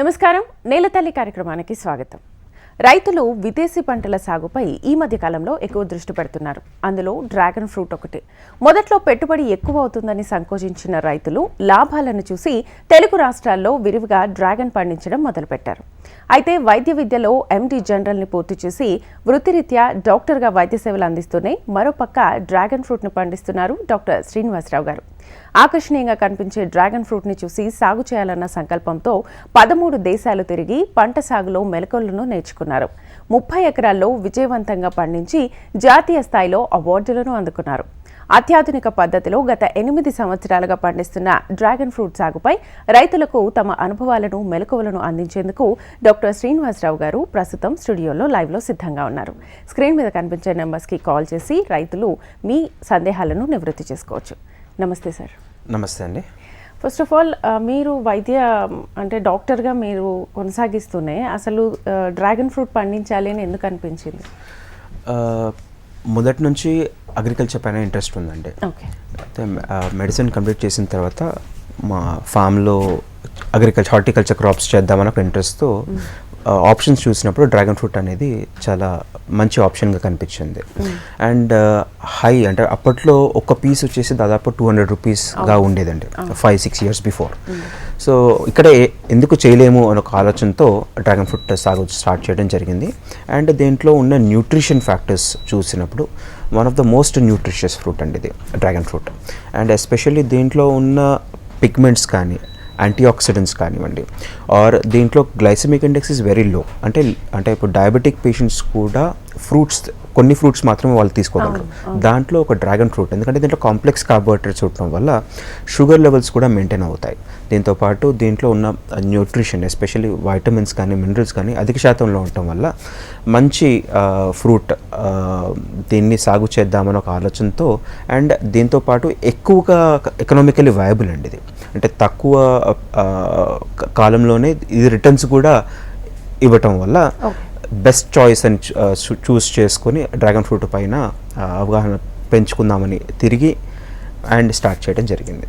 నమస్కారం. నేలతల్లి కార్యక్రమానికి స్వాగతం. రైతులు విదేశీ పంటల సాగుపై ఈ మధ్య కాలంలో ఎక్కువ దృష్టి పెడుతున్నారు. అందులో డ్రాగన్ ఫ్రూట్ ఒకటి. మొదట్లో పెట్టుబడి ఎక్కువ అవుతుందని సంకోచించిన రైతులు లాభాలను చూసి తెలుగు రాష్ట్రాల్లో విరివిగా డ్రాగన్ పండించడం మొదలుపెట్టారు. అయితే వైద్య విద్యలో ఎండి జనరల్ని పూర్తి చేసి వృత్తిరీత్యా డాక్టర్గా వైద్య సేవలు అందిస్తూనే మరోపక్క డ్రాగన్ ఫ్రూట్ను పండిస్తున్నారు డాక్టర్ శ్రీనివాసరావు గారు. ఆకర్షణీయంగా కనిపించే డ్రాగన్ ఫ్రూట్ని చూసి సాగు చేయాలన్న సంకల్పంతో పదమూడు దేశాలు తిరిగి పంట సాగులో మెలకువలను నేర్చుకున్నారు. ముప్పై ఎకరాల్లో విజయవంతంగా పండించి జాతీయ స్థాయిలో అవార్డులను అందుకున్నారు. అత్యాధునిక పద్ధతిలో గత ఎనిమిది సంవత్సరాలుగా పండిస్తున్న డ్రాగన్ ఫ్రూట్ సాగుపై రైతులకు తమ అనుభవాలను మెలకువలను అందించేందుకు డాక్టర్ శ్రీనివాసరావు గారు ప్రస్తుతం స్టూడియోలో లైవ్లో సిద్ధంగా ఉన్నారు. స్క్రీన్ మీద కనిపించే నెంబర్స్కి కాల్ చేసి రైతులు మీ సందేహాలను నివృత్తి చేసుకోవచ్చు. నమస్తే సార్. నమస్తే అండి. ఫస్ట్ ఆఫ్ ఆల్ మీరు వైద్య అంటే డాక్టర్గా మీరు కొనసాగిస్తూనే అసలు డ్రాగన్ ఫ్రూట్ పండించాలి అని ఎందుకు అనిపించింది? ఆ, మొదటి నుంచి అగ్రికల్చర్ పైన ఇంట్రెస్ట్ ఉందండి. ఓకే. అయితే మెడిసిన్ కంప్లీట్ చేసిన తర్వాత మా ఫామ్లో అగ్రికల్చర్ హార్టికల్చర్ క్రాప్స్ చేద్దామని ఒక ఇంట్రెస్ట్తో ఆప్షన్స్ చూసినప్పుడు డ్రాగన్ ఫ్రూట్ అనేది చాలా మంచి ఆప్షన్గా కనిపించింది. అండ్ హై అంటే అప్పట్లో ఒక పీస్ వచ్చేసి దాదాపు టూ హండ్రెడ్ రూపీస్గా ఉండేదండి. Five six years before so ఇక్కడ ఎందుకు చేయలేము అనే ఒక ఆలోచనతో డ్రాగన్ ఫ్రూట్ సాగు స్టార్ట్ చేయడం జరిగింది. అండ్ దీంట్లో ఉన్న న్యూట్రిషన్ ఫ్యాక్టర్స్ చూసినప్పుడు one of the most nutritious fruit అండి ఇది డ్రాగన్ ఫ్రూట్ అండ్ ఎస్పెషల్లీ దీంట్లో ఉన్న పిగ్మెంట్స్ కానీ యాంటీ ఆక్సిడెంట్స్ కానివ్వండి. ఆర్ దీంట్లో glycemic index is very low అంటే అంటే ఇప్పుడు డయాబెటిక్ పేషెంట్స్ కూడా ఫ్రూట్స్ కొన్ని ఫ్రూట్స్ మాత్రమే వాళ్ళు తీసుకోగలరు. దాంట్లో ఒక డ్రాగన్ ఫ్రూట్ ఎందుకంటే దీంట్లో కాంప్లెక్స్ కార్బోహైడ్రేట్స్ ఉండటం వల్ల షుగర్ లెవెల్స్ కూడా మెయింటైన్ అవుతాయి. దీంతో పాటు దీంట్లో ఉన్న న్యూట్రిషన్ ఎస్పెషల్లీ వైటమిన్స్ కానీ మినరల్స్ కానీ అధిక శాతంలో ఉండటం వల్ల మంచి ఫ్రూట్ దీన్ని సాగు చేద్దామని ఒక ఆలోచనతో అండ్ దీంతో పాటు ఎక్కువగా ఎకనామికలీ వయబుల్ అండి ఇది. అంటే తక్కువ కాలంలోనే ఇది రిటర్న్స్ కూడా ఇవ్వటం వల్ల బెస్ట్ చాయిస్ అని చూస్ చేసుకొని డ్రాగన్ ఫ్రూట్ పైన అవగాహన పెంచుకుందామని తిరిగి అండ్ స్టార్ట్ చేయడం జరిగింది.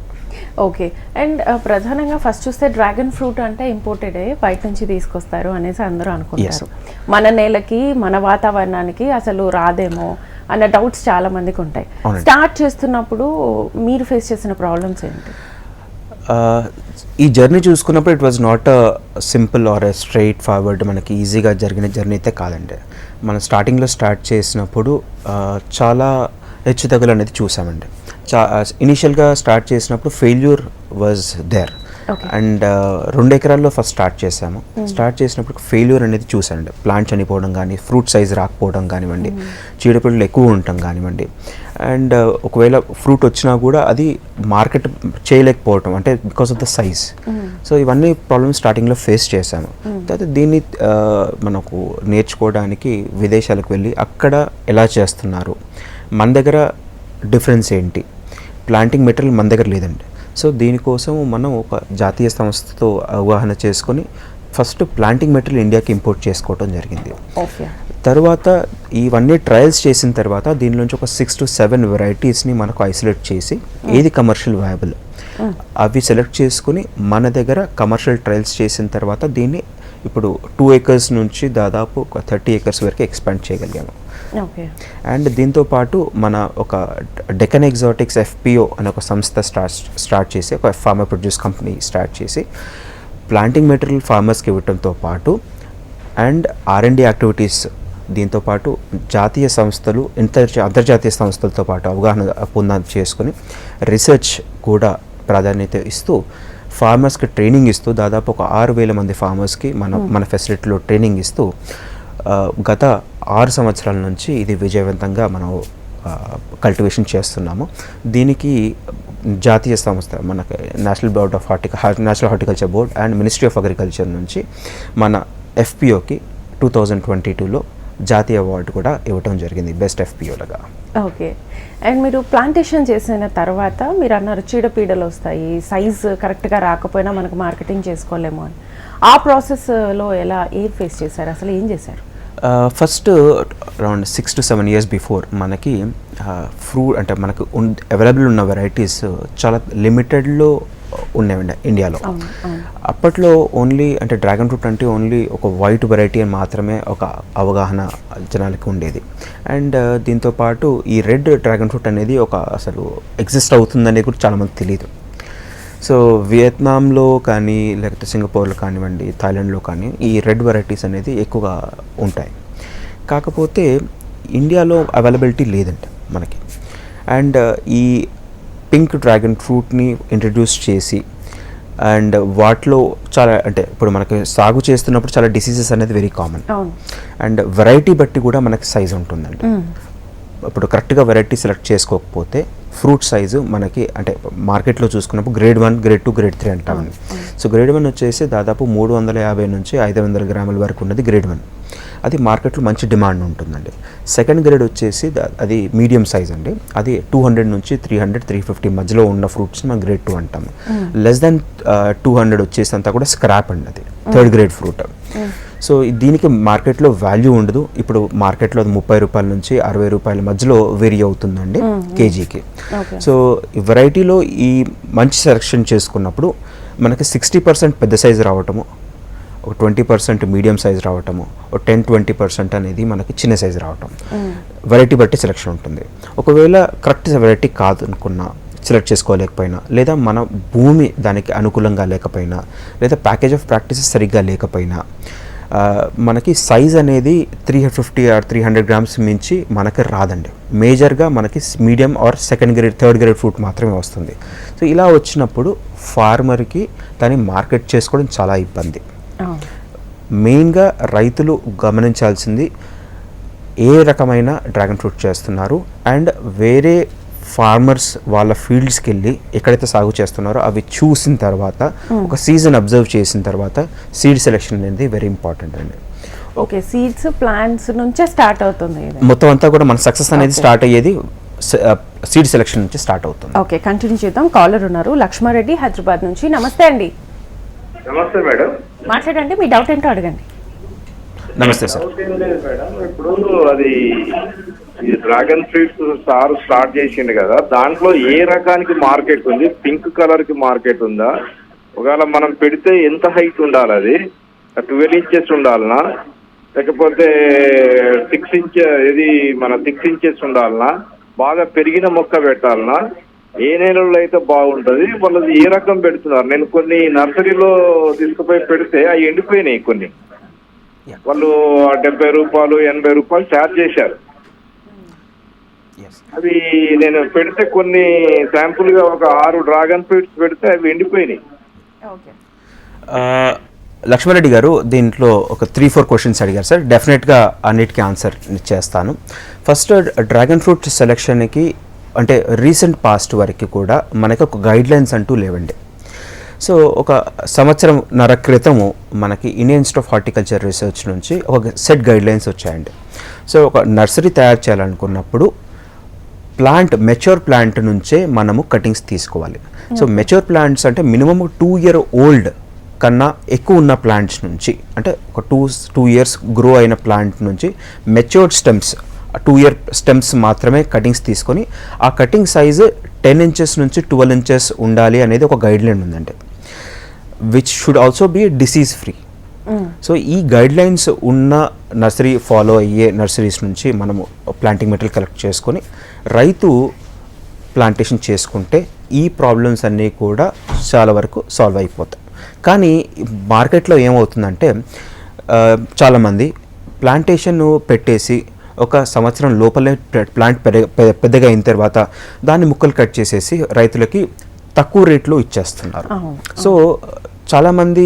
ఓకే. అండ్ ప్రధానంగా ఫస్ట్ చూస్తే డ్రాగన్ ఫ్రూట్ అంటే ఇంపోర్టెడే బయట నుంచి తీసుకొస్తారు అనేసి అందరూ అనుకుంటారు. మన నేలకి మన వాతావరణానికి అసలు రాదేమో అన్న డౌట్స్ చాలా మందికి ఉంటాయి. స్టార్ట్ చేస్తున్నప్పుడు మీరు ఫేస్ చేసిన ప్రాబ్లమ్స్ ఏంటి? ఈ జర్నీ చూసుకున్నప్పుడు it was not a simple or a straightforward మనకి ఈజీగా జరిగిన జర్నీ అయితే కాదండి. మనం స్టార్టింగ్లో స్టార్ట్ చేసినప్పుడు చాలా హెచ్చుతగులు అనేది చూసామండి. చా ఇనీషియల్గా స్టార్ట్ చేసినప్పుడు ఫెయిల్యూర్ వాజ్ దేర్. అండ్ రెండు ఎకరాల్లో ఫస్ట్ స్టార్ట్ చేసాము. స్టార్ట్ చేసినప్పుడు ఫెయిల్యూర్ అనేది చూసానండి. ప్లాంట్ చనిపోవడం కానీ ఫ్రూట్ సైజ్ రాకపోవడం కానివ్వండి చీడపీడలు ఎక్కువ ఉండటం కానివ్వండి. అండ్ ఒకవేళ ఫ్రూట్ వచ్చినా కూడా అది మార్కెట్ చేయలేకపోవటం అంటే because of the size. So ఇవన్నీ ప్రాబ్లమ్స్ స్టార్టింగ్లో ఫేస్ చేశాను. తర్వాత దీన్ని ఆ, మనకు నేర్చుకోవడానికి విదేశాలకు వెళ్ళి అక్కడ ఎలా చేస్తున్నారు? మన దగ్గర డిఫరెన్స్ ఏంటి? ప్లాంటింగ్ మెటీరియల్ మన దగ్గర లేదండి. సో దీనికోసం మనం ఒక జాతీయ సంస్థతో అవగాహన చేసుకొని ఫస్ట్ ప్లాంటింగ్ మెటీరియల్ ఇండియాకి ఇంపోర్ట్ చేసుకోవడం జరిగింది. తర్వాత ఇవన్నీ ట్రయల్స్ చేసిన తర్వాత దీనిలోంచి ఒక సిక్స్ టు సెవెన్ వెరైటీస్ని మనకు ఐసోలేట్ చేసి ఏది కమర్షియల్ వయబుల్ అవి సెలెక్ట్ చేసుకుని మన దగ్గర కమర్షియల్ ట్రయల్స్ చేసిన తర్వాత దీన్ని ఇప్పుడు టూ ఏకర్స్ నుంచి దాదాపు ఒక థర్టీ ఏకర్స్ వరకు ఎక్స్పాండ్ చేయగలిగాము. ఓకే. అండ్ దీంతో పాటు మన ఒక డెకన్ ఎగ్జాటిక్స్ ఎఫ్పిఓ అనే ఒక సంస్థ స్టార్ట్ స్టార్ట్ చేసి ఒక ఫార్మర్ ప్రొడ్యూస్ కంపెనీ స్టార్ట్ చేసి ప్లాంటింగ్ మెటీరియల్ ఫార్మర్స్కి ఇవ్వటంతో పాటు అండ్ ఆర్ఎండి యాక్టివిటీస్ దీంతో పాటు జాతీయ సంస్థలు ఇంతర్ అంతర్జాతీయ సంస్థలతో పాటు అవగాహన పొంద చేసుకుని రీసెర్చ్ కూడా ప్రాధాన్యత ఇస్తూ ఫార్మర్స్కి ట్రైనింగ్ ఇస్తూ దాదాపు ఒక ఆరు వేల మంది ఫార్మర్స్కి మన మన ఫెసిలిటీలో ట్రైనింగ్ ఇస్తూ గత ఆరు సంవత్సరాల నుంచి ఇది విజయవంతంగా మనం కల్టివేషన్ చేస్తున్నాము. దీనికి జాతీయ సంస్థ మనకి national board of horti national horticulture board and ministry of agriculture నుంచి మన ఎఫ్పిఓకి టూ థౌజండ్ ట్వంటీ టూలో జాతీయ అవార్డు కూడా ఇవ్వటం జరిగింది బెస్ట్ ఎఫ్పిఓలుగా. ఓకే. అండ్ మీరు ప్లాంటేషన్ చేసిన తర్వాత మీరు అన్నారు చీడపీడలు వస్తాయి సైజ్ కరెక్ట్గా రాకపోయినా మనకు మార్కెటింగ్ చేసుకోలేము అని. ఆ ప్రాసెస్లో ఎలా ఏం ఫేస్ చేశారు? అసలు ఏం చేశారు? First around six to seven years before మనకి ఫ్రూట్ అంటే మనకు అవైలబుల్ ఉన్న వెరైటీస్ చాలా లిమిటెడ్లో ఉన్నాయండి ఇండియాలో. అప్పట్లో ఓన్లీ అంటే డ్రాగన్ ఫ్రూట్ అంటే ఓన్లీ ఒక వైట్ వెరైటీ అని మాత్రమే ఒక అవగాహన జనాలకి ఉండేది. అండ్ uh, దీంతో పాటు ఈ రెడ్ డ్రాగన్ ఫ్రూట్ అనేది ఒక అసలు ఎగ్జిస్ట్ అవుతుందనేది కూడా చాలామంది తెలియదు సో వియత్నాంలో కానీ లేకపోతే సింగపూర్లో కానివ్వండి థాయిలాండ్లో కానీ ఈ రెడ్ వెరైటీస్ అనేది ఎక్కువగా ఉంటాయి. కాకపోతే ఇండియాలో అవైలబిలిటీ లేదంట మనకి. అండ్ uh, ఈ పింక్ డ్రాగన్ ఫ్రూట్ని ఇంట్రడ్యూస్ చేసి అండ్ వాటిలో చాలా అంటే ఇప్పుడు మనకి సాగు చేస్తున్నప్పుడు చాలా డిసీజెస్ అనేది వెరీ కామన్ అండ్ వెరైటీ బట్టి కూడా మనకి సైజ్ ఉంటుందండి. ఇప్పుడు కరెక్ట్గా వెరైటీ సెలెక్ట్ చేసుకోకపోతే ఫ్రూట్ సైజు మనకి అంటే మార్కెట్లో చూసుకున్నప్పుడు grade one grade two grade three అంటామండి. సో గ్రేడ్ వన్ వచ్చేసి దాదాపు మూడు వందల యాభై నుంచి ఐదు వందల గ్రాముల వరకు ఉన్నది గ్రేడ్ వన్ అది మార్కెట్లో మంచి డిమాండ్ ఉంటుందండి. సెకండ్ గ్రేడ్ వచ్చేసి అది మీడియం సైజ్ అండి. అది టూ హండ్రెడ్ నుంచి త్రీ హండ్రెడ్ త్రీ ఫిఫ్టీ మధ్యలో ఉన్న ఫ్రూట్స్ మనం గ్రేడ్ టూ అంటాము లెస్ దెన్ టూ హండ్రెడ్ వచ్చేసి అంతా కూడా స్క్రాప్ అండి అది. Third grade fruit. సో దీనికి మార్కెట్లో వాల్యూ ఉండదు. ఇప్పుడు మార్కెట్లో అది ముప్పై రూపాయల నుంచి అరవై రూపాయల మధ్యలో వేరీ అవుతుందండి కేజీకి. సో వెరైటీలో ఈ మంచి సెలెక్షన్ చేసుకున్నప్పుడు మనకి సిక్స్టీ పర్సెంట్ పెద్ద సైజు రావటము ఒక ట్వంటీ పర్సెంట్ మీడియం సైజ్ రావటము ఒక టెన్ ట్వంటీ పర్సెంట్ అనేది మనకి చిన్న సైజ్ రావటం. వెరైటీ బట్టి సెలెక్షన్ ఉంటుంది. ఒకవేళ కరెక్ట్ వెరైటీ కాదు అనుకున్నా సెలెక్ట్ చేసుకోలేకపోయినా లేదా మన భూమి దానికి అనుకూలంగా లేకపోయినా లేదా ప్యాకేజ్ ఆఫ్ ప్రాక్టీసెస్ సరిగ్గా లేకపోయినా మనకి సైజ్ అనేది three fifty or three hundred grams మించి మనకి రాదండి. మేజర్గా మనకి medium or second grade third grade fruit మాత్రమే వస్తుంది. సో ఇలా వచ్చినప్పుడు ఫార్మర్కి దాన్ని మార్కెట్ చేసుకోవడం చాలా ఇబ్బంది. మెయిన్గా రైతులు గమనించాల్సింది ఏ రకమైన డ్రాగన్ ఫ్రూట్ చేస్తున్నారు అండ్ వేరే ఫార్మర్స్ వాళ్ళ ఫీల్డ్స్కి వెళ్ళి ఎక్కడైతే సాగు చేస్తున్నారో అవి చూసిన తర్వాత ఒక సీజన్ అబ్జర్వ్ చేసిన తర్వాత సీడ్ సెలెక్షన్ అనేది వెరీ ఇంపార్టెంట్ అండి. ఓకే సీడ్స్ ప్లాంట్స్ నుంచే స్టార్ట్ అవుతుంది మొత్తం అంతా కూడా మన సక్సెస్ అనేది. స్టార్ట్ అయ్యేది సీడ్ సెలెక్షన్ నుంచి స్టార్ట్ అవుతుంది. ఓకే కంటిన్యూ చేద్దాం. కాలర్ ఉన్నారు లక్ష్మారెడ్డి హైదరాబాద్ నుంచి. నమస్తే అండి. నమస్తే మేడం. మాట్లాడండి మీ డౌట్ ఏంటో అడగండి. నమస్తే సార్. ఇప్పుడు అది ఈ డ్రాగన్ ఫ్రూట్స్ సార్ స్టార్ట్ చేసిండు కదా దాంట్లో ఏ రకానికి మార్కెట్ ఉంది? పింక్ కలర్కి మార్కెట్ ఉందా? ఒకవేళ మనం పెడితే ఎంత హైట్ ఉండాలి అది? ట్వెల్వ్ ఇంచెస్ ఉండాలనా? లేకపోతే సిక్స్ ఇంచ్ ఇది మన సిక్స్ ఇంచెస్ ఉండాలనా? బాగా పెరిగిన మొక్క పెట్టాలనా? ఏ నెలలో అయితే బాగుంటది వాళ్ళది ఏ రకం పెడుతున్నారు? నేను కొన్ని నర్సరీలో తీసుకుపోయి పెడితే అవి ఎండిపోయినాయి కొన్ని. వాళ్ళు డెబ్బై రూపాయలు ఎనభై రూపాయలు ఛార్జ్ చేశారు. అవి నేను పెడితే కొన్ని శాంపుల్గా ఒక ఆరు డ్రాగన్ ఫ్రూట్స్ పెడితే అవి ఎండిపోయినాయి. లక్ష్మారెడ్డి గారు దీంట్లో ఒక త్రీ ఫోర్ క్వశ్చన్స్ అడిగారు సార్ డెఫినెట్గా అన్నిటికీ ఆన్సర్ చేస్తాను. ఫస్ట్ డ్రాగన్ ఫ్రూట్ సెలెక్షన్కి అంటే రీసెంట్ పాస్ట్ వరకు కూడా మనకి ఒక గైడ్ లైన్స్ అంటూ లేవండి. సో ఒక సంవత్సరం నర క్రితము మనకి Indian institute of horticulture research నుంచి ఒక సెట్ గైడ్ లైన్స్ వచ్చాయండి. సో ఒక నర్సరీ తయారు చేయాలనుకున్నప్పుడు ప్లాంట్ మెచ్యూర్ ప్లాంట్ నుంచే మనము కటింగ్స్ తీసుకోవాలి. సో మెచ్యూర్ ప్లాంట్స్ అంటే మినిమం టూ ఇయర్ ఓల్డ్ కన్నా ఎక్కువ ఉన్న ప్లాంట్స్ నుంచి అంటే ఒక టూ టూ ఇయర్స్ గ్రో అయిన ప్లాంట్ నుంచి matured stems two year stems మాత్రమే కటింగ్స్ తీసుకొని ఆ కటింగ్ సైజు టెన్ ఇంచెస్ నుంచి ట్వెల్వ్ ఇంచెస్ ఉండాలి అనేది ఒక గైడ్ లైన్ ఉందండి which should also be disease free so ఈ గైడ్ లైన్స్ ఉన్న నర్సరీ ఫాలో అయ్యే నర్సరీస్ నుంచి మనము ప్లాంటింగ్ మెటీరియల్ కలెక్ట్ చేసుకొని రైతు ప్లాంటేషన్ చేసుకుంటే ఈ ప్రాబ్లమ్స్ అన్నీ కూడా చాలా వరకు సాల్వ్ అయిపోతాయి. కానీ మార్కెట్లో ఏమవుతుందంటే చాలామంది ప్లాంటేషన్ పెట్టేసి ఒక సంవత్సరం లోపలే ప్ల- ప్లాంట్ పెరగ పె- పెద్దగా అయిన తర్వాత దాన్ని ముక్కలు కట్ చేసేసి రైతులకి తక్కువ రేట్లో ఇచ్చేస్తున్నారు. సో చాలామంది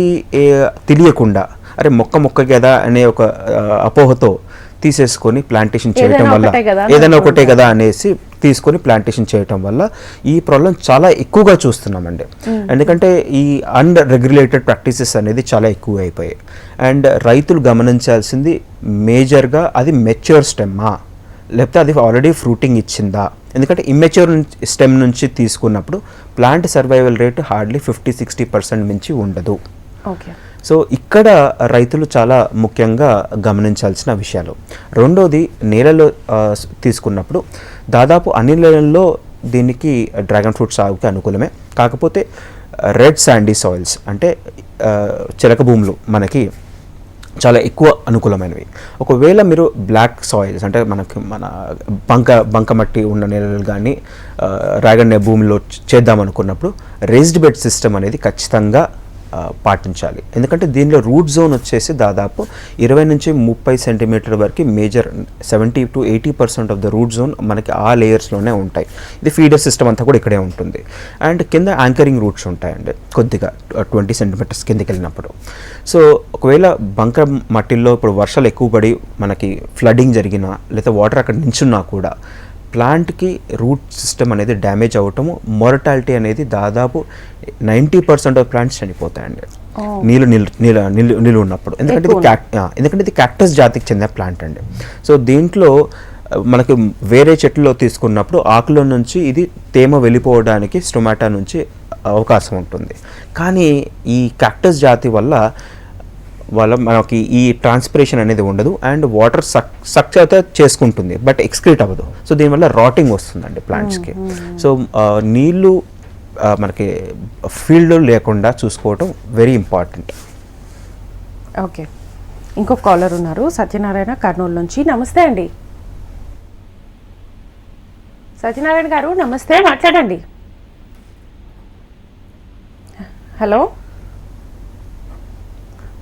తెలియకుండా అరే మొక్క మొక్క కదా అనే ఒక అపోహతో తీసేసుకొని ప్లాంటేషన్ చేయటం వల్ల ఏదైనా ఒకటే. కదా అనేసి తీసుకొని ప్లాంటేషన్ చేయటం వల్ల ఈ ప్రాబ్లం చాలా ఎక్కువగా చూస్తున్నామండి. ఎందుకంటే ఈ అన్ రెగ్యులేటెడ్ ప్రాక్టీసెస్ అనేది చాలా ఎక్కువ అయిపోయాయి అండ్ రైతులు గమనించాల్సింది మేజర్గా అది మెచ్యూర్ స్టెమ్మా లేకపోతే అది ఆల్రెడీ ఫ్రూటింగ్ ఇచ్చిందా? ఎందుకంటే ఇమ్మెచ్యూర్ స్టెమ్ నుంచి తీసుకున్నప్పుడు plant survival rate hardly fifty sixty percent మించి ఉండదు. ఓకే సో ఇక్కడ రైతులు చాలా ముఖ్యంగా గమనించాల్సిన విషయాలు. రెండోది నేలలో తీసుకున్నప్పుడు దాదాపు అన్ని నేలల్లో దీనికి డ్రాగన్ ఫ్రూట్ సాగుకి అనుకూలమే. కాకపోతే రెడ్ శాండీ సాయిల్స్ అంటే చిలక భూములు మనకి చాలా ఎక్కువ అనుకూలమైనవి. ఒకవేళ మీరు బ్లాక్ సాయిల్స్ అంటే మనకి మన బంక బంకమట్టి ఉన్న నేలలు కానీ రాగండే భూమిలో చేద్దాం అనుకున్నప్పుడు రేస్డ్ బెడ్ సిస్టమ్ అనేది ఖచ్చితంగా పాటించాలి. ఎందుకంటే దీనిలో రూట్ జోన్ వచ్చేసి దాదాపు ఇరవై నుంచి ముప్పై సెంటీమీటర్ వరకు major seventy to eighty percent of the root zone మనకి ఆ లేయర్స్లోనే ఉంటాయి. ఇది ఫీడర్ సిస్టమ్ అంతా కూడా ఇక్కడే ఉంటుంది. అండ్ కింద యాంకరింగ్ రూట్స్ ఉంటాయండి కొద్దిగా ట్వంటీ సెంటీమీటర్స్ కిందకి వెళ్ళినప్పుడు. సో ఒకవేళ బంక మట్టిల్లో ఇప్పుడు వర్షాలు ఎక్కువ పడి మనకి ఫ్లడింగ్ జరిగినా లేదా వాటర్ అక్కడ నించున్నా కూడా ప్లాంట్కి రూట్ సిస్టమ్ అనేది డ్యామేజ్ అవ్వటము మొరటాలిటీ అనేది దాదాపు నైంటీ పర్సెంట్ ఆఫ్ ప్లాంట్స్ చనిపోతాయండి. నీళ్ళు నీళ్ళు నీళ్ళు నీళ్ళు నీళ్ళు ఉన్నప్పుడు. ఎందుకంటే ఇది ఎందుకంటే ఇది క్యాక్టస్ జాతికి చెందిన ప్లాంట్ అండి. సో దీంట్లో మనకి వేరే చెట్లలో తీసుకున్నప్పుడు ఆకుల నుంచి ఇది తేమ వెళ్ళిపోవడానికి స్టొమాటో నుంచి అవకాశం ఉంటుంది. కానీ ఈ క్యాక్టస్ జాతి వల్ల వల్ల మనకి ఈ ట్రాన్స్పిరేషన్ అనేది ఉండదు అండ్ వాటర్ సక్ సక్ అయితే చేసుకుంటుంది బట్ ఎక్స్క్రీట్ అవ్వదు. సో దీనివల్ల రాటింగ్ వస్తుందండి ప్లాంట్స్కి సో నీళ్ళు మనకి ఫీల్డ్ లేకుండా చూసుకోవటం వెరీ ఇంపార్టెంట్ ఓకే ఇంకొక కాలర్ ఉన్నారు. సత్యనారాయణ కర్నూలు నుంచి. నమస్తే అండి. సత్యనారాయణ గారు నమస్తే. మాట్లాడండి. Hello?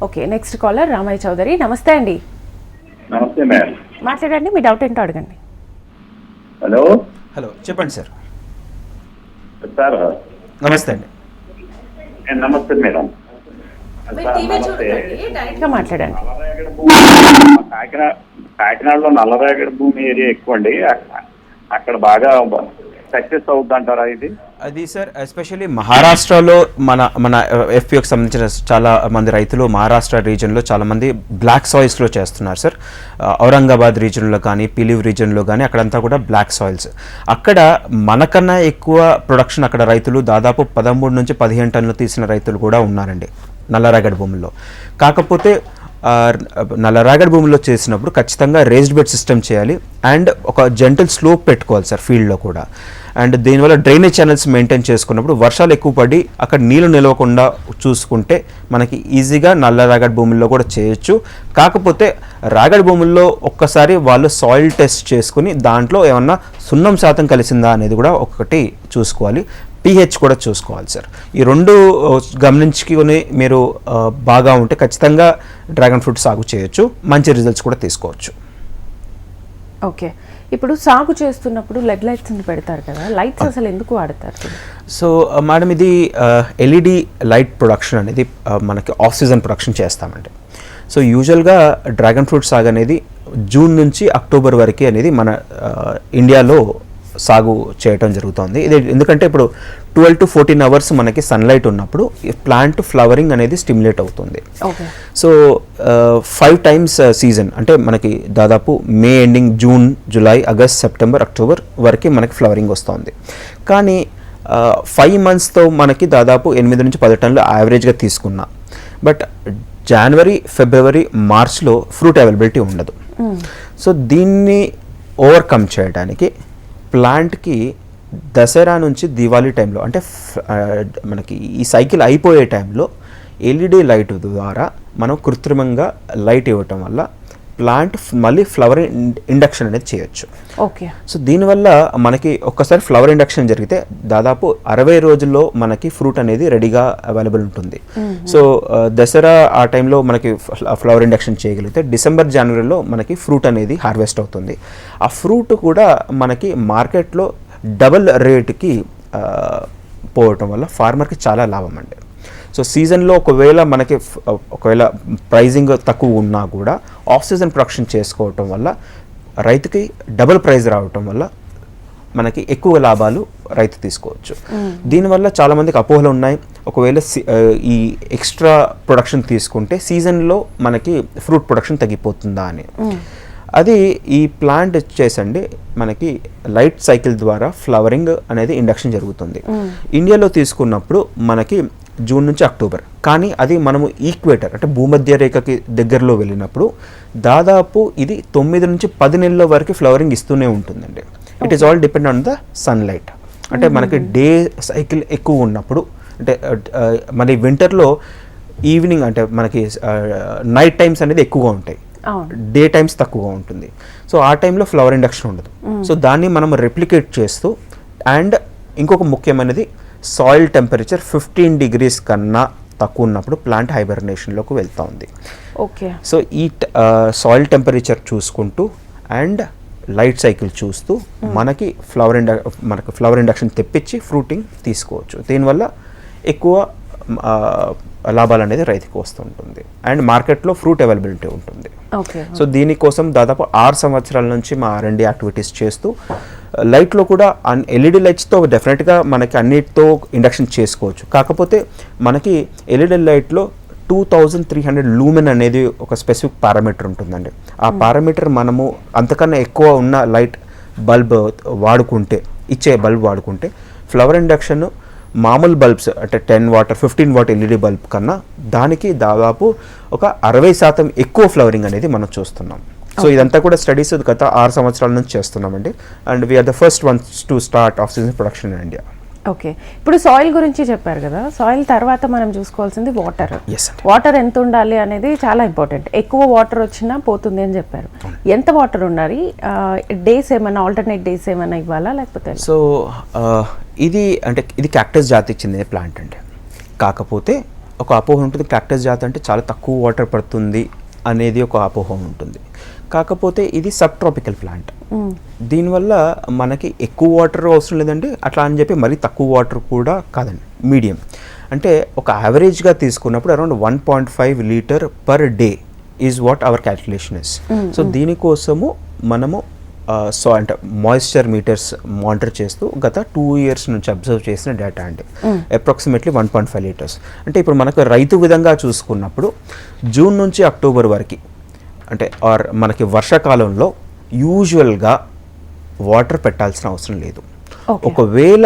Okay next caller Ramayya Chowdary నమస్తే అండి. నమస్తే మేడం మాట్లాడండి మీ డౌట్ ఏంటో అడగండి. హలో హలో చెప్పండి సార్ సార్ నమస్తే అండి. నమస్తే మేడం మాట్లాడండి కాకినాడలో నల్లరేగడి భూమి ఏరియా ఎక్కువ అండి అక్క- అక్కడ బాగా సక్సెస్ అవుద్ది అంటారా ఇది? అది సార్ ఎస్పెషల్లీ మహారాష్ట్రలో మన మన uh, ఎఫ్పిఓకి సంబంధించిన చాలా మంది రైతులు మహారాష్ట్ర రీజన్లో చాలామంది బ్లాక్ సాయిల్స్లో చేస్తున్నారు సార్. Uh, ఔరంగాబాద్ రీజన్లో కానీ పిలివ్ రీజన్లో కానీ అక్కడంతా కూడా బ్లాక్ సాయిల్స్ అక్కడ మనకన్నా ఎక్కువ ప్రొడక్షన్ అక్కడ రైతులు దాదాపు పదమూడు నుంచి పదిహేను టన్నులు తీసిన రైతులు కూడా ఉన్నారండి నల్లరాగడి భూముల్లో. కాకపోతే నల్లరాగడ్ భూమిలో చేసినప్పుడు ఖచ్చితంగా రేస్డ్ బెడ్ సిస్టమ్ చేయాలి. అండ్ ఒక జెంటల్ స్లోప్ పెట్టుకోవాలి సార్ ఫీల్డ్లో కూడా. అండ్ దీనివల్ల డ్రైనేజ్ ఛానల్స్ మెయింటైన్ చేసుకున్నప్పుడు వర్షాలు ఎక్కువ పడి అక్కడ నీళ్ళు నిలవకుండా చూసుకుంటే మనకి ఈజీగా నల్ల రాగడి భూముల్లో కూడా చేయొచ్చు. కాకపోతే రాగడి భూముల్లో ఒక్కసారి వాళ్ళు సాయిల్ టెస్ట్ చేసుకుని దాంట్లో ఏమన్నా సున్నం శాతం కలిసిందా అనేది కూడా ఒకటి చూసుకోవాలి. పిహెచ్ కూడా చూసుకోవాలి సార్ ఈ రెండు గమనించుకొని మీరు బాగా ఉంటే ఖచ్చితంగా డ్రాగన్ ఫ్రూట్ సాగు చేయొచ్చు. మంచి రిజల్ట్స్ కూడా తీసుకోవచ్చు. ఓకే ఇప్పుడు సాగు చేస్తున్నప్పుడు లెడ్ లైట్స్ పెడతారు కదా లైట్స్ అసలు ఎందుకు వాడతారు? సో మేడం ఇది ఎల్ఈడి లైట్ ప్రొడక్షన్ అనేది మనకి ఆఫ్ సీజన్ ప్రొడక్షన్ చేస్తామండి. సో యూజువల్గా డ్రాగన్ ఫ్రూట్ సాగు అనేది జూన్ నుంచి అక్టోబర్ వరకు అనేది మన ఇండియాలో సాగు చేయటం జరుగుతుంది. ఇది ఎందుకంటే ఇప్పుడు ట్వెల్వ్ టు ఫోర్టీన్ అవర్స్ మనకి సన్లైట్ ఉన్నప్పుడు ప్లాంట్ ఫ్లవరింగ్ అనేది స్టిమ్యులేట్ అవుతుంది. సో ఫైవ్ టైమ్స్ సీజన్ అంటే మనకి దాదాపు May ending June July August September October వరకు మనకి ఫ్లవరింగ్ వస్తుంది. కానీ ఫైవ్ మంత్స్తో మనకి దాదాపు ఎనిమిది నుంచి పది టన్నులు యావరేజ్గా తీసుకున్నా. బట్ జనవరి ఫిబ్రవరి మార్చ్లో ఫ్రూట్ అవైలబిలిటీ ఉండదు. సో దీన్ని ఓవర్కమ్ చేయడానికి ప్లాంట్కి దసరా నుంచి దివాళీ టైంలో అంటే మనకి ఈ సైకిల్ అయిపోయే టైంలో ఎల్ఈడి లైట్ ద్వారా మనం కృత్రిమంగా లైట్ ఇవ్వటం వల్ల ప్లాంట్ మళ్ళీ ఫ్లవర్ ఇండక్షన్ అనేది చేయొచ్చు. ఓకే. సో దీనివల్ల మనకి ఒక్కసారి ఫ్లవర్ ఇండక్షన్ జరిగితే దాదాపు అరవై రోజుల్లో మనకి ఫ్రూట్ అనేది రెడీగా అవైలబుల్ ఉంటుంది. సో దసరా ఆ టైంలో మనకి ఫ్ల- ఫ్లవర్ ఇండక్షన్ చేయగలిగితే డిసెంబర్ జనవరిలో మనకి ఫ్రూట్ అనేది హార్వెస్ట్ అవుతుంది. ఆ ఫ్రూట్ కూడా మనకి మార్కెట్లో డబల్ రేట్కి పోవటం వల్ల ఫార్మర్కి చాలా లాభం అండి. సో సీజన్లో ఒకవేళ మనకి ఒకవేళ ప్రైజింగ్ తక్కువ ఉన్నా కూడా ఆఫ్ సీజన్ ప్రొడక్షన్ చేసుకోవటం వల్ల రైతుకి డబుల్ ప్రైస్ రావటం వల్ల మనకి ఎక్కువ లాభాలు రైతు తీసుకోవచ్చు. దీనివల్ల చాలా మందికి అపోహలు ఉన్నాయి. ఒకవేళ ఈ ఎక్స్ట్రా ప్రొడక్షన్ తీసుకుంటే సీజన్లో మనకి ఫ్రూట్ ప్రొడక్షన్ తగ్గిపోతుందా అని. అది ఈ ప్లాంట్ వచ్చేసండి మనకి లైట్ సైకిల్ ద్వారా ఫ్లవరింగ్ అనేది ఇండక్షన్ జరుగుతుంది. ఇండియాలో తీసుకున్నప్పుడు మనకి జూన్ నుంచి అక్టోబర్. కానీ అది మనము ఈక్వేటర్ అంటే భూమధ్య రేఖకి దగ్గరలో వెళ్ళినప్పుడు దాదాపు ఇది తొమ్మిది నుంచి పది నెలల వరకు ఫ్లవరింగ్ ఇస్తూనే ఉంటుందండి. It is all depend on the sunlight అంటే మనకి డే సైకిల్ ఎక్కువ ఉన్నప్పుడు అంటే మళ్ళీ వింటర్లో ఈవినింగ్ అంటే మనకి నైట్ టైమ్స్ అనేది ఎక్కువగా ఉంటాయి. డే టైమ్స్ తక్కువగా ఉంటుంది. సో ఆ టైంలో ఫ్లవర్ ఇండక్షన్ ఉండదు. సో దాన్ని మనం రెప్లికేట్ చేస్తూ అండ్ ఇంకొక ముఖ్యమైనది సాయిల్ టెంపరేచర్ ఫిఫ్టీన్ డిగ్రీస్ కన్నా తక్కువ ఉన్నప్పుడు ప్లాంట్ హైబర్నేషన్లోకి వెళ్తూ ఉంది. ఓకే. సో ఈ సాయిల్ టెంపరేచర్ చూసుకుంటూ అండ్ లైట్ సైకిల్ చూస్తూ మనకి ఫ్లవర్ ఇండ మనకు ఫ్లవర్ ఇండక్షన్ తెప్పించి ఫ్రూటింగ్ తీసుకోవచ్చు. దీనివల్ల ఎక్కువ లాభాలు అనేది రైతుకు వస్తుంటుంది. అండ్ మార్కెట్లో ఫ్రూట్ అవైలబిలిటీ ఉంటుంది. ఓకే. సో దీనికోసం దాదాపు ఆరు సంవత్సరాల నుంచి మా ఆర్ఎండి యాక్టివిటీస్ చేస్తూ లైట్లో కూడా అన్ ఎల్ఈడి లైట్స్తో డెఫినెట్గా మనకి అన్నిటితో ఇండక్షన్ చేసుకోవచ్చు. కాకపోతే మనకి ఎల్ఈడి లైట్లో two thousand three hundred lumen అనేది ఒక స్పెసిఫిక్ పారామీటర్ ఉంటుందండి. ఆ పారామీటర్ మనము అంతకన్నా ఎక్కువ ఉన్న లైట్ బల్బ్ వాడుకుంటే ఇచ్చే బల్బ్ వాడుకుంటే ఫ్లవర్ ఇండక్షన్ మామూలు బల్బ్స్ అంటే ten watt or fifteen watt LED bulb కన్నా దానికి దాదాపు ఒక అరవై శాతం ఎక్కువ ఫ్లవరింగ్ అనేది మనం చూస్తున్నాం. సో ఇదంతా కూడా స్టడీస్ గత ఆరు సంవత్సరాల నుంచి చేస్తున్నామండి. And we are the first ones to start off season production in India okay ఇప్పుడు సాయిల్ గురించి చెప్పారు కదా. సాయిల్ తర్వాత మనం చూసుకోవాల్సింది వాటర్ వాటర్ ఎంత ఉండాలి అనేది చాలా ఇంపార్టెంట్ ఎక్కువ వాటర్ వచ్చినా పోతుంది అని చెప్పారు. ఎంత వాటర్ ఉండాలి? డేస్ ఏమైనా ఆల్టర్నేట్ డేస్ ఏమైనా ఇవ్వాలా లేకపోతే? సో ఇది అంటే ఇది క్యాక్టస్ జాతికి చెందిన ప్లాంట్ అండి కాకపోతే ఒక అపోహ ఉంటుంది. క్యాక్టస్ జాతి అంటే చాలా తక్కువ వాటర్ పడుతుంది అనేది ఒక అపోహ ఉంటుంది. కాకపోతే ఇది సబ్ ట్రాపికల్ ప్లాంట్. దీనివల్ల మనకి ఎక్కువ వాటర్ అవసరం లేదండి. అట్లా అని చెప్పి మరీ తక్కువ వాటర్ కూడా కాదండి. మీడియం. అంటే ఒక యావరేజ్గా తీసుకున్నప్పుడు around one point five litre per day is what our calculation is. So దీనికోసము మనము సో అంటే మాయిశ్చర్ మీటర్స్ మానిటర్ చేస్తూ గత టూ ఇయర్స్ నుంచి అబ్జర్వ్ చేసిన డేటా అండి. Approximately one point five litres. అంటే ఇప్పుడు మనకు రైతు విధంగా చూసుకున్నప్పుడు జూన్ నుంచి అక్టోబర్ వరకు అంటే ఆర్ మనకి వర్షాకాలంలో యూజువల్గా వాటర్ పెట్టాల్సిన అవసరం లేదు. ఒకవేళ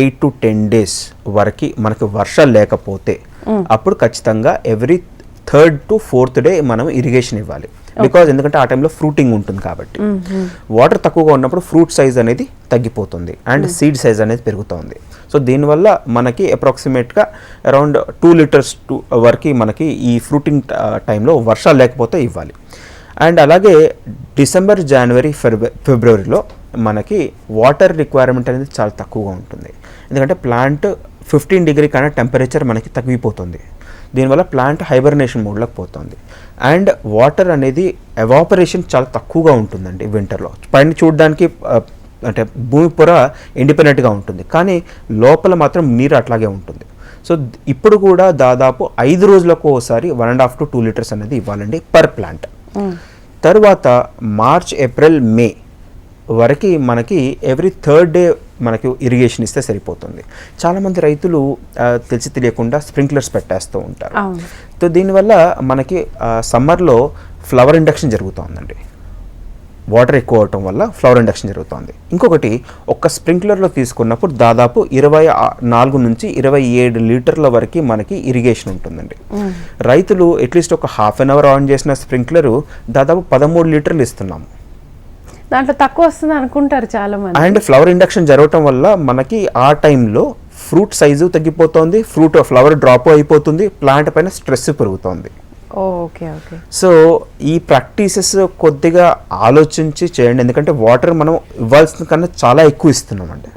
ఎయిట్ టు టెన్ డేస్ వరకు మనకి వర్షాలు లేకపోతే అప్పుడు ఖచ్చితంగా every third to fourth day మనం ఇరిగేషన్ ఇవ్వాలి. బికాజ్ ఎందుకంటే ఆ టైంలో ఫ్రూటింగ్ ఉంటుంది కాబట్టి. వాటర్ తక్కువగా ఉన్నప్పుడు ఫ్రూట్ సైజ్ అనేది తగ్గిపోతుంది అండ్ సీడ్ సైజ్ అనేది పెరుగుతుంది. సో దీనివల్ల మనకి అప్రాక్సిమేట్గా అరౌండ్ టూ లీటర్స్ టూ వరకు మనకి ఈ ఫ్రూటింగ్ టైంలో వర్షాలు లేకపోతే ఇవ్వాలి. అండ్ అలాగే డిసెంబర్ జనవరి ఫిబ్ర ఫిబ్రవరిలో మనకి వాటర్ రిక్వైర్మెంట్ అనేది చాలా తక్కువగా ఉంటుంది. ఎందుకంటే ప్లాంట్ ఫిఫ్టీన్ డిగ్రీ కన్నా టెంపరేచర్ మనకి తగ్గిపోతుంది. దీనివల్ల ప్లాంట్ హైబర్నేషన్ మోడ్లోకి పోతుంది. అండ్ వాటర్ అనేది ఎవాపరేషన్ చాలా తక్కువగా ఉంటుందండి వింటర్లో. పైన చూడడానికి అంటే భూమి పొర ఇండిపెండెంట్గా ఉంటుంది. కానీ లోపల మాత్రం నీరు అట్లాగే ఉంటుంది. సో ఇప్పుడు కూడా దాదాపు ఐదు రోజులకు ఒకసారి one and half to two litres అనేది ఇవ్వాలండి పర్ ప్లాంట్. తర్వాత మార్చ్ ఏప్రిల్ మే వరకు మనకి ఎవ్రీ థర్డ్ డే మనకి ఇరిగేషన్ ఇస్తే సరిపోతుంది. చాలామంది రైతులు తెలిసి తెలియకుండా స్ప్రింక్లర్స్ పెట్టేస్తూ ఉంటారు. సో దీనివల్ల మనకి సమ్మర్లో ఫ్లవర్ ఇండక్షన్ జరుగుతుందండి వాటర్ ఎక్కువ అవటం వల్ల ఫ్లవర్ ఇండక్షన్ జరుగుతుంది. ఇంకొకటి ఒక్క స్ప్రింక్లర్లో తీసుకున్నప్పుడు దాదాపు ఇరవై నాలుగు నుంచి ఇరవై ఏడు లీటర్ల వరకు మనకి ఇరిగేషన్ ఉంటుందండి. రైతులు అట్లీస్ట్ ఒక హాఫ్ అన్ అవర్ ఆన్ చేసిన స్ప్రింక్లరు దాదాపు పదమూడు లీటర్లు ఇస్తున్నాము దాంట్లో తక్కువ వస్తుంది అనుకుంటారు చాలా మంది అండ్ ఫ్లవర్ ఇండక్షన్ జరగటం వల్ల మనకి ఆ టైంలో ఫ్రూట్ సైజు తగ్గిపోతుంది ఫ్రూట్ ఫ్లవర్ డ్రాప్ అయిపోతుంది ప్లాంట్ పైన స్ట్రెస్ పెరుగుతోంది. Okay okay. సో ఈ ప్రాక్టీసెస్ కొద్దిగా ఆలోచించి చేయండి. ఎందుకంటే వాటర్ మనం ఇవ్వాల్సిన కన్నా చాలా ఎక్కువ ఇస్తున్నామండి.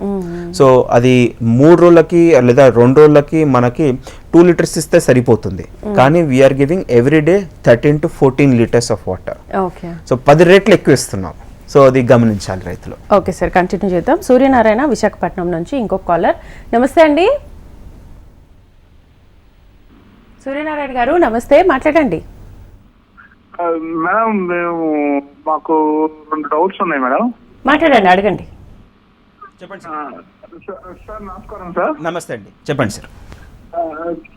సో అది మూడు రోజులకి లేదా రెండు రోజులకి మనకి టూ లీటర్స్ ఇస్తే సరిపోతుంది. కానీ we are giving every day thirteen to fourteen litres of water okay. So పది రేట్లు ఎక్కువ ఇస్తున్నాం. సో అది గమనించాలి రైతులు. Okay sir. కంటిన్యూ చేద్దాం. సూర్యనారాయణ విశాఖపట్నం నుంచి ఇంకొక కాలర్. నమస్తే అండి. సూర్యనారాయణ గారు నమస్తే మాట్లాడండి. మేడం మేము మాకు రెండు డౌట్స్ ఉన్నాయి మేడం. మాట్లాడండి అడగండి. చెప్పండి సార్ సార్ నమస్కారం సార్. నమస్తే అండి. చెప్పండి సార్.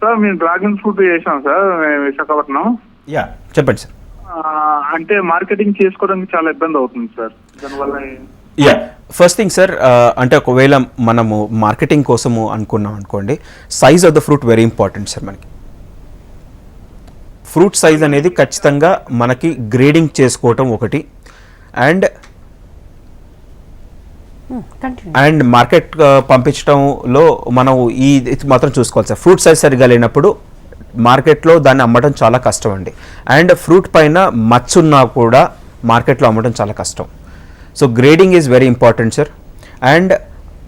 సార్ మేము డ్రాగన్ ఫ్రూట్ చేసాం సార్ మేము విశాఖపట్నం. యా చెప్పండి సార్. అంటే మార్కెటింగ్ చేసుకోవడానికి చాలా ఇబ్బంది అవుతుంది సార్. దానివల్ల యా ఫస్ట్ థింగ్ సార్ అంటే ఒకవేళ మనము మార్కెటింగ్ కోసము అనుకున్నాం అనుకోండి size of the fruit very important sir మనకి. ఫ్రూట్ సైజ్ అనేది ఖచ్చితంగా మనకి గ్రేడింగ్ చేసుకోవటం ఒకటి. అండ్ కంటిన్యూ అండ్ మార్కెట్ పంపించడంలో మనం ఈ ఇది మాత్రం చూసుకోవాలి సార్. ఫ్రూట్ సైజ్ సరిగా లేనప్పుడు మార్కెట్లో దాన్ని అమ్మడం చాలా కష్టం అండి. అండ్ ఫ్రూట్ పైన మచ్చున్నా కూడా మార్కెట్లో అమ్మడం చాలా కష్టం. So grading is very important sir. And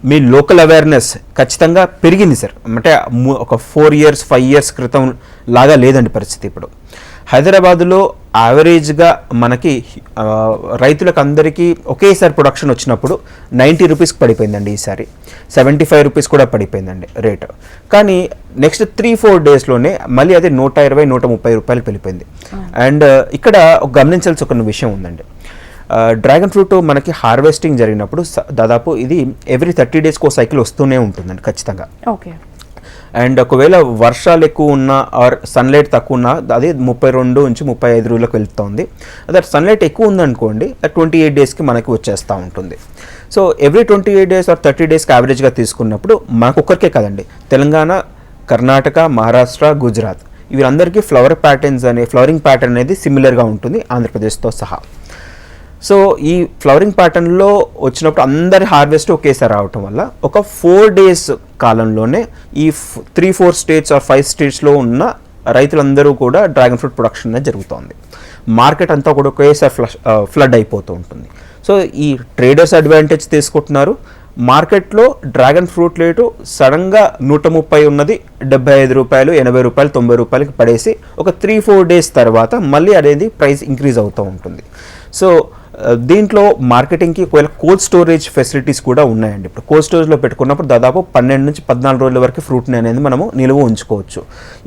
me local awareness ఖచ్చితంగా పెరిగింది సార్ అంటే ఒక ఫోర్ ఇయర్స్ ఫైవ్ ఇయర్స్ క్రితం లాగా లేదండి పరిస్థితి ఇప్పుడు. హైదరాబాదులో యావరేజ్గా మనకి రైతులకు అందరికీ ఒకేసారి ప్రొడక్షన్ వచ్చినప్పుడు నైంటీ రూపీస్కి పడిపోయిందండి ఈసారి. సెవెంటీ ఫైవ్ రూపీస్ కూడా పడిపోయిందండి రేట్ కానీ నెక్స్ట్ త్రీ ఫోర్ డేస్లోనే మళ్ళీ అది నూట ఇరవై నూట ముప్పై రూపాయలకు వెళ్ళిపోయింది అండ్ ఇక్కడ గమనించాల్సి ఒక విషయం ఉందండి. డ్రాగన్ ఫ్రూట్ మనకి హార్వెస్టింగ్ జరిగినప్పుడు దాదాపు ఇది ఎవ్రీ థర్టీ డేస్కి ఒక సైకిల్ వస్తూనే ఉంటుందండి ఖచ్చితంగా. ఓకే. అండ్ ఒకవేళ వర్షాలు ఎక్కువ ఉన్నా ఆర్ సన్లైట్ తక్కువ ఉన్నా అది ముప్పై రెండు నుంచి ముప్పై ఐదు రోజులకు వెళ్తుంది. అదే సన్లైట్ ఎక్కువ ఉందనుకోండి ట్వంటీ ఎయిట్ డేస్కి మనకి వచ్చేస్తూ ఉంటుంది. So every twenty eight days or thirty డేస్కి యావరేజ్గా తీసుకున్నప్పుడు మనకు ఒక్కరికే కదండి తెలంగాణ కర్ణాటక మహారాష్ట్ర గుజరాత్. వీరందరికీ ఫ్లవర్ ప్యాటర్న్స్ అనే ఫ్లవరింగ్ ప్యాటర్న్ అనేది సిమిలర్గా ఉంటుంది ఆంధ్రప్రదేశ్తో సహా. సో ఈ ఫ్లవరింగ్ ప్యాటర్న్లో వచ్చినప్పుడు అందరి హార్వెస్ట్ ఒకేసారి రావటం వల్ల ఒక ఫోర్ డేస్ కాలంలోనే ఈ three four states or five స్టేట్స్లో ఉన్న రైతులందరూ కూడా డ్రాగన్ ఫ్రూట్ ప్రొడక్షన్ అనేది జరుగుతోంది. మార్కెట్ అంతా కూడా ఒకేసారి ఫ్లష్ ఫ్లడ్ అయిపోతూ ఉంటుంది. సో ఈ ట్రేడర్స్ అడ్వాంటేజ్ తీసుకుంటున్నారు. మార్కెట్లో డ్రాగన్ ఫ్రూట్ రేటు సడన్గా నూట ముప్పై ఉన్నది డెబ్బై ఐదు రూపాయలు ఎనభై రూపాయలు తొంభై రూపాయలకి పడేసి ఒక త్రీ ఫోర్ డేస్ తర్వాత మళ్ళీ అనేది ప్రైస్ ఇంక్రీజ్ అవుతూ ఉంటుంది. సో దీంట్లో మార్కెటింగ్కి ఒకవేళ కోల్డ్ స్టోరేజ్ ఫెసిలిటీస్ కూడా ఉన్నాయండి. ఇప్పుడు కోల్డ్ స్టోరేజ్లో పెట్టుకున్నప్పుడు దాదాపు పన్నెండు నుంచి పద్నాలుగు రోజుల వరకు ఫ్రూట్ని అనేది మనము నిల్వ ఉంచుకోవచ్చు.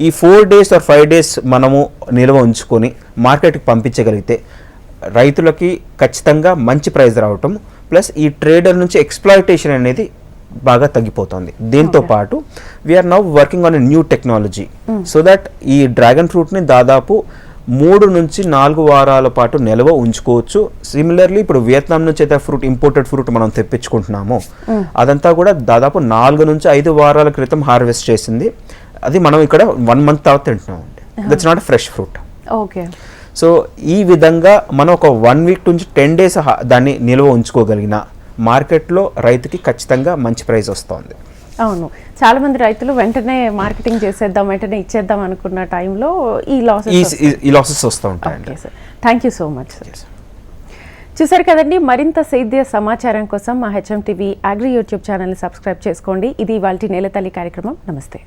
ఈ four days or five days మనము నిల్వ ఉంచుకొని మార్కెట్కి పంపించగలిగితే రైతులకి ఖచ్చితంగా మంచి ప్రైస్ రావటం ప్లస్ ఈ ట్రేడర్ నుంచి ఎక్స్ప్లాయిటేషన్ అనేది బాగా తగ్గిపోతుంది. దీంతో పాటు we're now working on a new technology so that ఈ డ్రాగన్ ఫ్రూట్ని దాదాపు మూడు నుంచి నాలుగు వారాల పాటు నిల్వ ఉంచుకోవచ్చు. సిమిలర్లీ ఇప్పుడు వియత్నాం నుంచి అయితే ఫ్రూట్ ఇంపోర్టెడ్ ఫ్రూట్ మనం తెప్పించుకుంటున్నామో. అదంతా కూడా దాదాపు నాలుగు నుంచి ఐదు వారాల క్రితం హార్వెస్ట్ చేసింది. అది మనం ఇక్కడ వన్ మంత్ తర్వాత తింటున్నాం అండి that's not fresh fruit okay. So ఈ విధంగా మనం ఒక వన్ వీక్ నుంచి టెన్ డేస్ దాన్ని నిల్వ ఉంచుకోగలిగిన మార్కెట్లో రైతుకి ఖచ్చితంగా మంచి ప్రైస్ వస్తుంది. అవును. చాలా మంది రైతులు వెంటనే మార్కెటింగ్ చేసేద్దాం వెంటనే ఇచ్చేద్దాం అనుకున్న టైంలో ఈ లాసెస్ ఈ- లాసెస్ వస్తూ sir thank you so much sir చూసారు కదండి మరింత సేద్య సమాచారం కోసం మా హెచ్ఎం టీవీ అగ్రి యూట్యూబ్ ఛానల్ని సబ్స్క్రైబ్ చేసుకోండి. ఇది వాళ్ళ నేలతల్లి కార్యక్రమం. నమస్తే.